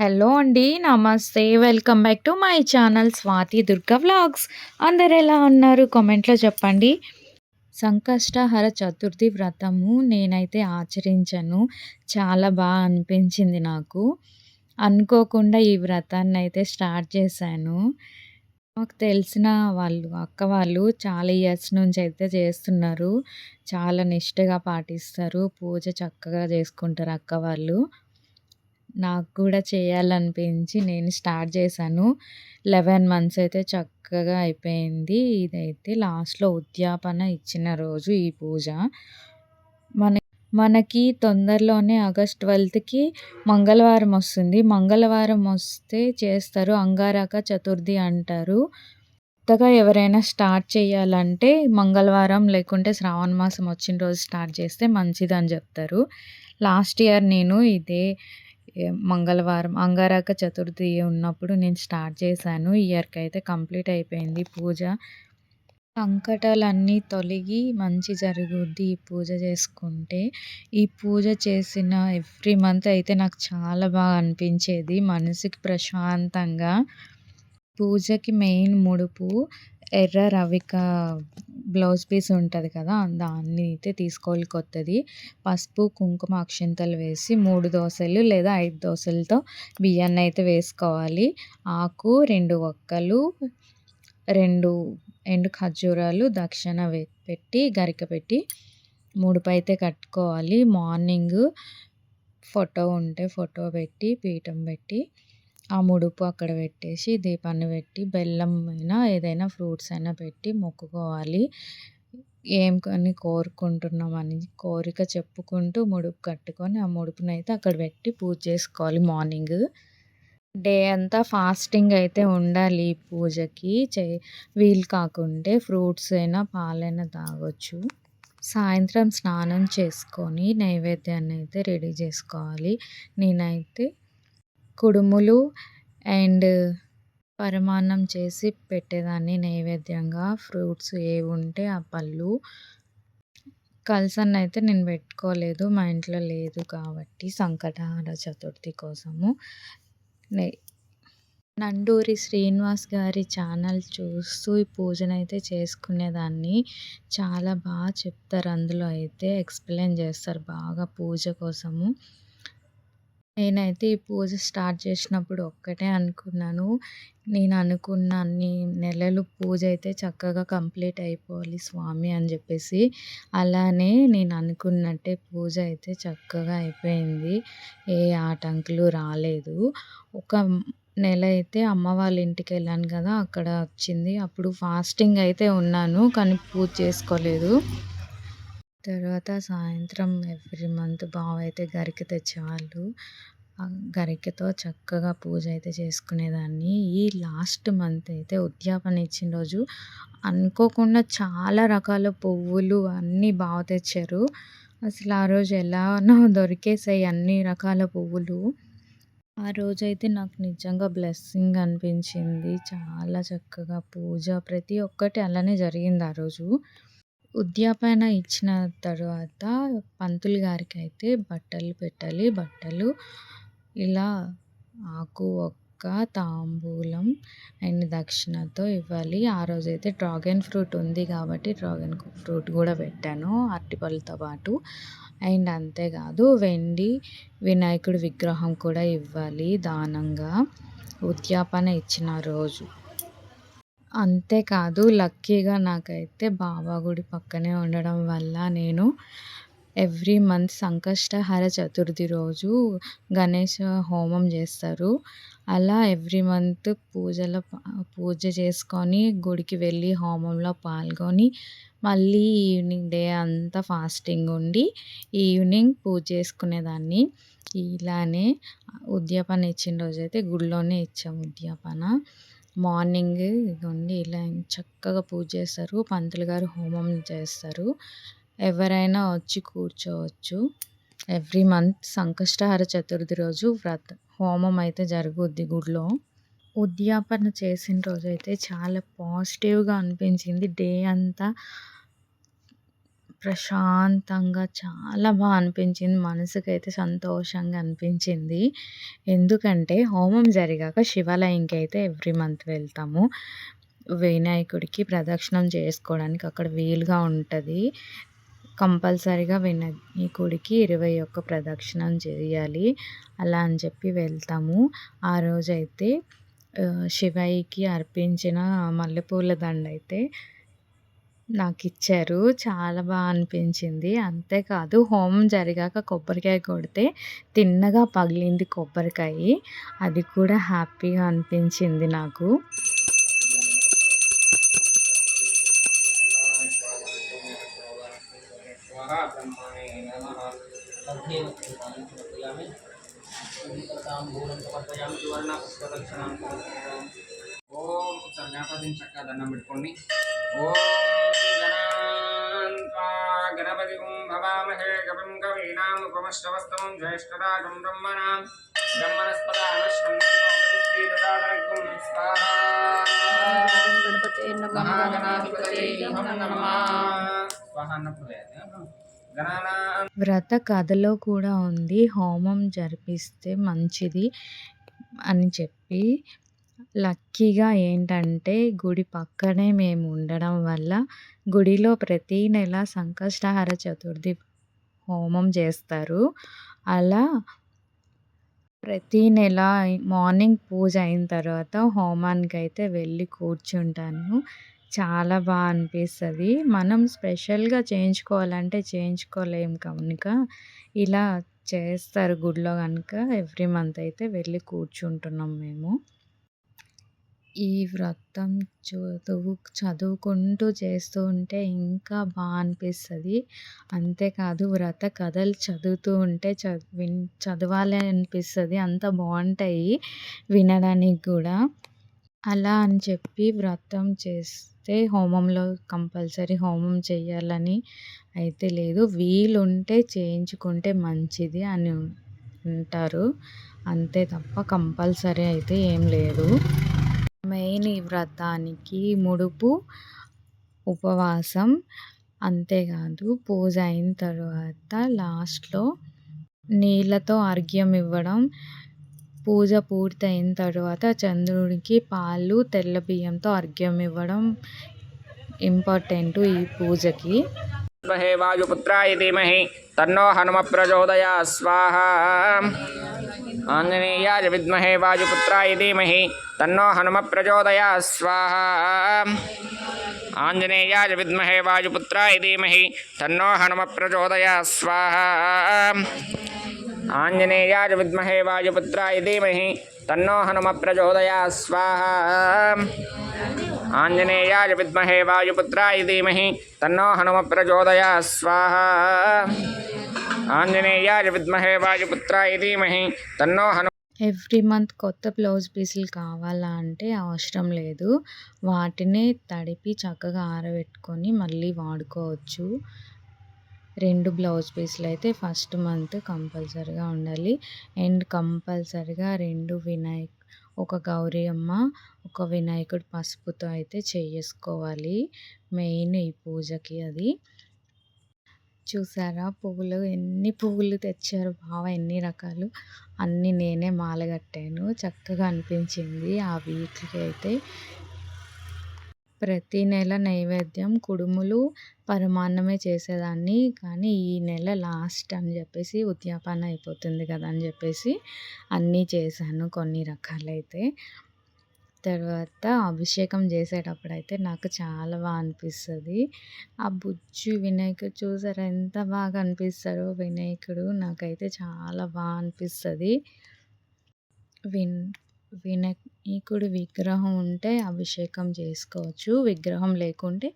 Hello అండి. నమస్తే. Welcome back to my channel Swathi Durga vlogs. అందరు ఎలా ఉన్నారు? కామెంట్‌లో చెప్పండి. సంకష్టహర చతుర్థి వ్రతము నేనైతే ఆచరించాను. చాలా బాగా అనిపించింది నాకు. అనుకోకుండా ఈ వ్రతాన్ని అయితే స్టార్ట్ చేశాను. మాకు తెలిసిన వాళ్ళు, అక్క వాళ్ళు చాలా ఇయర్స్ నుంచి అయితే చేస్తున్నారు. చాలా నిష్టగా పాటిస్తారు. పూజ చక్కగా చేసుకుంటారు అక్క వాళ్ళు. నాకు కూడా చేయాలనిపించి నేను స్టార్ట్ చేశాను. లెవెన్ మంత్స్ అయితే చక్కగా అయిపోయింది. ఇదైతే లాస్ట్‌లో ఉద్యాపన ఇచ్చిన రోజు ఈ పూజ. మన మనకి తొందరలోనే ఆగస్ట్ ట్వెల్త్‌కి మంగళవారం వస్తుంది. మంగళవారం వస్తే చేస్తారు. అంగారక చతుర్థి అంటారు. కొత్తగా ఎవరైనా స్టార్ట్ చేయాలంటే మంగళవారం లేకుంటే శ్రావణ మాసం వచ్చిన రోజు స్టార్ట్ చేస్తే మంచిదని చెప్తారు. లాస్ట్ ఇయర్ నేను ఇదే మంగళవారం అంగారక చతుర్థి ఉన్నప్పుడు నేను స్టార్ట్ చేశాను. ఇయర్‌కి అయితే కంప్లీట్ అయిపోయింది పూజ. సంకటాలన్నీ తొలగి మంచి జరుగుద్ది ఈ పూజ చేసుకుంటే. ఈ పూజ చేసిన ఎవ్రీ మంత్ అయితే నాకు చాలా బాగా అనిపించేది. మనసుకి ప్రశాంతంగా. పూజకి మెయిన్ ముడుపు ఎర్ర రవిక బ్లౌజ్ పీస్ ఉంటుంది కదా! దాన్ని అయితే తీసుకోవాలి కొత్తది. పసుపు, కుంకుమ, అక్షింతలు వేసి మూడు దోసలు లేదా ఐదు దోసలతో బియ్యాన్ని అయితే వేసుకోవాలి. ఆకు, రెండు ఒక్కలు, రెండు ఎండు ఖర్జూరాలు దక్షిణ పెట్టి గరిక పెట్టి ముడుపైతే కట్టుకోవాలి. మార్నింగ్ ఫోటో ఉంటే ఫోటో పెట్టి పీఠం పెట్టి ఆ ముడుపు అక్కడ పెట్టేసి దీపాన్ని పెట్టి బెల్లం అయినా ఏదైనా ఫ్రూట్స్ అయినా పెట్టి మొక్కుకోవాలి. ఏం కొని కోరుకుంటున్నామని కోరిక చెప్పుకుంటూ ముడుపు కట్టుకొని ఆ ముడుపునైతే అక్కడ పెట్టి పూజ చేసుకోవాలి మార్నింగ్. డే అంతా ఫాస్టింగ్ అయితే ఉండాలి పూజకి. చే వీలు కాకుంటే ఫ్రూట్స్ అయినా పాలైనా తాగొచ్చు. సాయంత్రం స్నానం చేసుకొని నైవేద్యాన్ని అయితే రెడీ చేసుకోవాలి. నేనైతే కుడుములు అండ్ పరమాన్నం చేసి పెట్టేదాన్ని నైవేద్యంగా. ఫ్రూట్స్ ఏవి ఉంటే ఆ పళ్ళు. కలసాన్ని అయితే నేను పెట్టుకోలేదు. మా ఇంట్లో లేదు కాబట్టి సంకటహార చతుర్థి కోసము. నండూరి శ్రీనివాస్ గారి ఛానల్ చూస్తూ ఈ పూజనైతే చేసుకునేదాన్ని. చాలా బాగా చెప్తారు అందులో అయితే ఎక్స్‌ప్లెయిన్ చేస్తారు బాగా పూజ కోసము. నేనైతే ఈ పూజ స్టార్ట్ చేసినప్పుడు ఒక్కటే అనుకున్నాను. నేను అనుకున్న అన్ని నెలలు పూజ అయితే చక్కగా కంప్లీట్ అయిపోవాలి స్వామి అని చెప్పేసి. అలానే నేను అనుకున్నట్టే పూజ అయితే చక్కగా అయిపోయింది. ఏ ఆటంకులు రాలేదు. ఒక నెల అయితే అమ్మ వాళ్ళ ఇంటికి వెళ్ళాను కదా! అక్కడ వచ్చింది. అప్పుడు ఫాస్టింగ్ అయితే ఉన్నాను. కానీ పూజ చేసుకోలేదు. తర్వాత సాయంత్రం ఎవ్రీ మంత్ బావ అయితే గరిక తెచ్చేవాళ్ళు. గరికతో చక్కగా పూజ అయితే చేసుకునేదాన్ని. ఈ లాస్ట్ మంత్ అయితే ఉద్యాపన ఇచ్చిన రోజు అనుకోకుండా చాలా రకాల పువ్వులు అన్నీ బాగా తెచ్చారు. అసలు ఆ రోజు ఎలానో దొరికేసాయి అన్ని రకాల పువ్వులు. ఆ రోజైతే నాకు నిజంగా బ్లెస్సింగ్ అనిపించింది. చాలా చక్కగా పూజ ప్రతి ఒక్కటి అలానే జరిగింది ఆ రోజు. ఉద్యాపన ఇచ్చిన తర్వాత పంతులు గారికి అయితే బట్టలు పెట్టాలి. బట్టలు ఇలా ఆకు, ఒక్క, తాంబూలం అండ్ దక్షిణతో ఇవ్వాలి. ఆ రోజైతే డ్రాగన్ ఫ్రూట్ ఉంది కాబట్టి డ్రాగన్ ఫ్రూట్ కూడా పెట్టాను అరటిపళ్ళతో పాటు. అండ్ అంతేకాదు వెండి వినాయకుడి విగ్రహం కూడా ఇవ్వాలి దానంగా ఉద్యాపన ఇచ్చిన రోజు. అంతేకాదు లక్కీగా నాకైతే బాబా గుడి పక్కనే ఉండడం వల్ల నేను ఎవ్రీ మంత్ సంకష్టహర చతుర్థి రోజు గణేష్ హోమం చేస్తారు. అలా ఎవ్రీ మంత్ పూజల పూజ చేసుకొని గుడికి వెళ్ళి హోమంలో పాల్గొని మళ్ళీ ఈవినింగ్ డే అంతా ఫాస్టింగ్ ఉండి ఈవినింగ్ పూజ చేసుకునేదాన్ని. ఇలానే ఉద్యాపన ఇచ్చిన రోజైతే గుడిలోనే ఇచ్చాము ఉద్యాపన. మార్నింగ్ ఇగోండి ఇలా చక్కగా పూజ చేస్తారు. పంతులు గారు హోమం చేస్తారు. ఎవరైనా వచ్చి కూర్చోవచ్చు. ఎవ్రీ మంత్ సంకష్టహార చతుర్థి రోజు వ్రత హోమం అయితే జరుగుద్ది గుడిలో. ఉద్యాపన చేసిన రోజైతే చాలా పాజిటివ్‌గా అనిపించింది. డే అంతా ప్రశాంతంగా చాలా బాగా అనిపించింది. మనసుకైతే సంతోషంగా అనిపించింది. ఎందుకంటే హోమం జరిగాక శివాలయంకి అయితే ఎవ్రీ మంత్ వెళ్తాము. వినాయకుడికి ప్రదక్షిణం చేసుకోవడానికి అక్కడ వీలుగా ఉంటుంది కంపల్సరీగా వినాయకుడికి 21 ప్రదక్షిణం చేయాలి. అలా అని చెప్పి వెళ్తాము. ఆ రోజైతే శివయ్యకి అర్పించిన మల్లెపూల దండయితే నాకు ఇచ్చారు చాలా బాగా అనిపించింది. అంతేకాదు హోమం జరిగాక కొబ్బరికాయ కొడితే తిన్నగా పగిలింది కొబ్బరికాయ అది కూడా హ్యాపీగా అనిపించింది నాకు. ఓం సంజ్ఞాపదించక్క దండం పెట్టుకోండి. ఓ మహాగణాధిపతయే నమః స్వాహా అన్నప్పుడు గణానా వ్రత కథలో కూడా ఉంది. హోమం జరిపిస్తే మంచిది అని చెప్పి. లక్కీగా ఏంటంటే గుడి పక్కనే మేము ఉండడం వల్ల గుడిలో ప్రతి నెల సంకష్టహార చతుర్థి హోమం చేస్తారు. అలా ప్రతి నెల మార్నింగ్ పూజ అయిన తర్వాత హోమానికి అయితే వెళ్ళి కూర్చుంటాను. చాలా బాగా అనిపిస్తుంది మనం స్పెషల్‌గా చేయించుకోవాలంటే చేయించుకోలేం కనుక ఇలా చేస్తారు గుడిలో కనుక ఎవ్రీ మంత్ అయితే వెళ్ళి కూర్చుంటున్నాం మేము. ఈ వ్రతం చదువు చదువుకుంటూ చేస్తూ ఉంటే ఇంకా బాగా అనిపిస్తుంది అంతేకాదు వ్రత కథలు చదువుతూ ఉంటే చదు విన్ చదవాలి అనిపిస్తుంది అంత బాగుంటాయి వినడానికి కూడా అలా అని చెప్పి వ్రతం చేస్తే హోమంలో కంపల్సరీ హోమం చేయాలని అయితే లేదు. వీలుంటే చేయించుకుంటే మంచిది అని అంటారు. అంతే తప్ప కంపల్సరీ అయితే ఏం లేదు. మెయిన్ ఈ వ్రతానికి ముడుపు, ఉపవాసం అంతేకాదు పూజ అయిన తర్వాత లాస్ట్‌లో నీళ్ళతో అర్ఘ్యం ఇవ్వడం. పూజ పూర్తయిన తర్వాత చంద్రుడికి పాలు, తెల్ల బియ్యంతో అర్ఘ్యం ఇవ్వడం ఇంపార్టెంట్ ఈ పూజకి. వాయుపుత్రాయ ధీమహి తన్నో హనుమ ప్రచోదయాత్ స్వాహ ఆంజనేయాయ విద్మహే వాయుపుత్రాయ ధీమహి తన్నో హనుమ ప్రచోదయాత్ స్వాహా ఆంజనేయాయ విద్మహే వాయుపుత్రాయ ధీమహి తన్నో హనుమ ప్రచోదయాత్ స్వాహా ఆంజనేయాయ విద్మహే వాయుపుత్రాయ ధీమహి తన్నో హనుమ ప్రచోదయాత్ స్వాహా ఆంజనేయాయ విద్మహే వాయుపుత్రాయ ధీమహి తన్నో హనుమ ప్రచోదయాత్ స్వాహా ఆంజనేయాయ విద్మహే వాయుపుత్రాయ ధీమహి తన్నో హను ఎవ్రీ మంత్ కొత్త బ్లౌజ్ పీసులు కావాలా అంటే అవసరం లేదు. వాటిని తడిపి చక్కగా ఆరబెట్టుకొని మళ్ళీ వాడుకోవచ్చు. రెండు బ్లౌజ్ పీసులైతే ఫస్ట్ మంత్ కంపల్సరిగా ఉండాలి. అండ్ కంపల్సరిగా రెండు వినాయక్ ఒక గౌరీ అమ్మ, ఒక వినాయకుడు పసుపుతో అయితే చేసుకోవాలి మెయిన్ ఈ పూజకి అది. చూసారా పువ్వులు ఎన్ని పువ్వులు తెచ్చారు బావ ఎన్ని రకాలు. అన్నీ నేనే మాలగట్టాను చక్కగా అనిపించింది ఆ వీటికి అయితే. ప్రతి నెల నైవేద్యం కుడుములు, పరమాన్నమే చేసేదాన్ని. కానీ ఈ నెల లాస్ట్ అని చెప్పేసి ఉద్యాపన అయిపోతుంది కదా అని చెప్పేసి అన్నీ చేశాను కొన్ని రకాలైతే. తర్వాత అభిషేకం చేసేటప్పుడు అయితే నాకు చాలా బాగా అనిపిస్తుంది ఆ బుజ్జి వినాయకుడు చూసారా ఎంత బాగా అనిపిస్తాడో వినాయకుడు. నాకైతే చాలా బాగా అనిపిస్తుంది విన్ వినాయకుడి విగ్రహం ఉంటే అభిషేకం చేసుకోవచ్చు. విగ్రహం లేకుంటే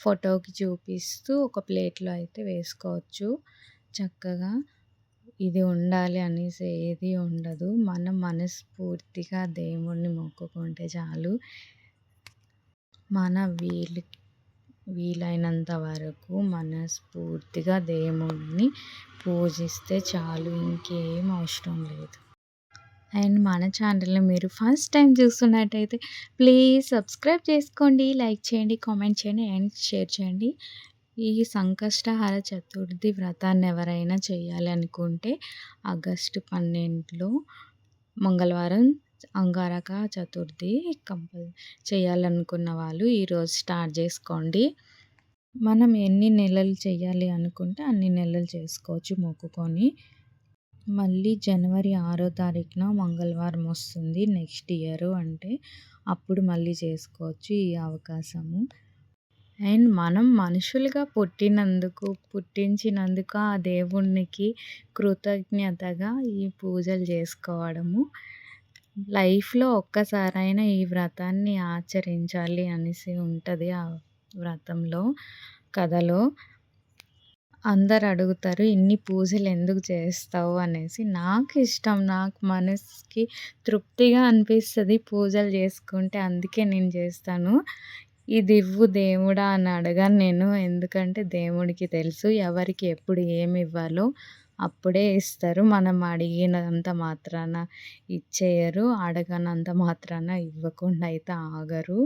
ఫోటోకి చూపిస్తూ ఒక ప్లేట్‌లో అయితే వేసుకోవచ్చు. చక్కగా ఇది ఉండాలి అనేసి ఏది ఉండదు. మనం మనస్ఫూర్తిగా దేవుణ్ణి మొక్కుకుంటే చాలు. మన వీలు వీలైనంత వరకు మనస్ఫూర్తిగా దేవుణ్ణి పూజిస్తే చాలు. ఇంకేం అవసరం లేదు. అండ్ మన ఛానల్‌ని మీరు ఫస్ట్ టైం చూస్తున్నట్టయితే ప్లీజ్ సబ్స్క్రైబ్ చేసుకోండి. లైక్ చేయండి, కామెంట్ చేయండి అండ్ షేర్ చేయండి. ఈ సంకష్టహర చతుర్థి వ్రతాన్ని ఎవరైనా చేయాలి అనుకుంటే ఆగస్టు పన్నెండులో మంగళవారం అంగారక చతుర్థి కంపల్ చేయాలనుకున్న వాళ్ళు ఈరోజు స్టార్ట్ చేసుకోండి. మనం ఎన్ని నెలలు చేయాలి అనుకుంటే అన్ని నెలలు చేసుకోవచ్చు మొక్కుకొని. మళ్ళీ జనవరి ఆరో తారీఖున మంగళవారం వస్తుంది నెక్స్ట్ ఇయర్ అంటే అప్పుడు మళ్ళీ చేసుకోవచ్చు ఈ అవకాశము. అండ్ మనం మనుషులుగా పుట్టినందుకు పుట్టించినందుకు ఆ దేవునికి కృతజ్ఞతగా ఈ పూజలు చేసుకోవడము. లైఫ్లో ఒక్కసారైనా ఈ వ్రతాన్ని ఆచరించాలి అనేసి ఉంటుంది ఆ వ్రతంలో కథలో. అందరు అడుగుతారు ఇన్ని పూజలు ఎందుకు చేస్తావు? అనేసి. నాకు ఇష్టం నాకు మనసుకి తృప్తిగా అనిపిస్తుంది పూజలు చేసుకుంటే అందుకే నేను చేస్తాను. ఇది ఇవ్వు దేవుడా అని అడగాను నేను. ఎందుకంటే దేవుడికి తెలుసు ఎవరికి ఎప్పుడు ఏమి ఇవ్వాలో అప్పుడే ఇస్తారు. మనం అడిగినంత మాత్రాన ఇచ్చేయరు అడగనంత మాత్రాన ఇవ్వకుండా అయితే ఆగరు.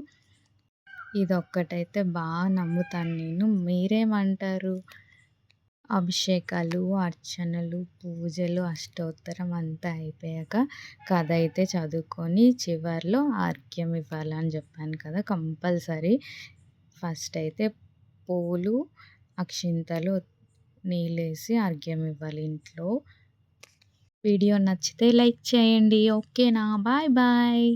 ఇదొక్కటైతే బాగా నమ్ముతాను నేను. మీరేమంటారు? అభిషేకాలు అర్చనలు పూజలు అష్టోత్తరం అంతా అయిపోయాక కథ అయితే చదువుకొని చివరిలో అర్ఘ్యం ఇవ్వాలని చెప్పాను కదా కంపల్సరీ. ఫస్ట్ అయితే పూలు అక్షింతలు నీళ్ళేసి అర్ఘ్యం ఇవ్వాలి ఇంట్లో. వీడియో నచ్చితే లైక్ చేయండి. ఓకేనా? Bye bye.